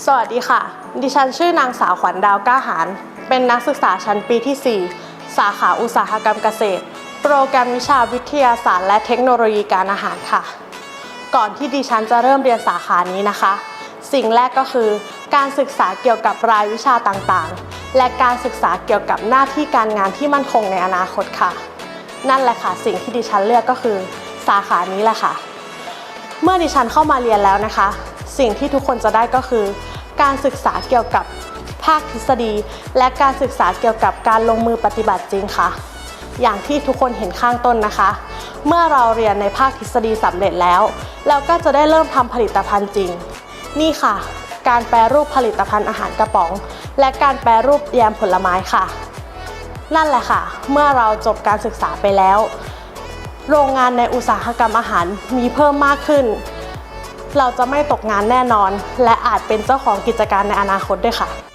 สวัสดีค่ะ ดิฉันชื่อนางสาวขวัญดาวก้าหาร เป็นนักศึกษาชั้นปีที่ 4 สาขาอุตสาหกรรมเกษตร โปรแกรมวิชาวิทยาศาสตร์ และเทคโนโลยีการอาหารค่ะ ก่อนที่ดิฉันจะเริ่มเรียนสาขานี้นะคะ สิ่งแรกก็คือ การศึกษาเกี่ยวกับรายวิชาต่างๆ และการศึกษาเกี่ยวกับหน้าที่การงานที่มั่นคงในอนาคตค่ะ นั่นแหละค่ะ สิ่งที่ดิฉันเลือกก็คือ สาขานี้แหละค่ะ เมื่อดิฉันเข้ามาเรียนแล้วนะคะ สิ่งที่ทุกคนจะได้ก็คือ การศึกษาเกี่ยวกับภาคทฤษฎี และการศึกษาเกี่ยวกับการลงมือปฏิบัติจริงค่ะ อย่างที่ทุกคนเห็นข้างต้นนะคะ เมื่อเราเรียนในภาคทฤษฎีสำเร็จแล้ว เราก็จะได้เริ่มทำผลิตภัณฑ์จริง นี่ค่ะ การแปรรูปผลิตภัณฑ์อาหารกระป๋อง และการแปรรูปแยมผลไม้ค่ะ นั่นแหละค่ะ เมื่อเราจบการศึกษาไปแล้ว โรงงานในอุตสาหกรรมอาหารมีเพิ่มมากขึ้น เราจะไม่ตกงานแน่นอน และอาจเป็นเจ้าของกิจการในอนาคตด้วยค่ะ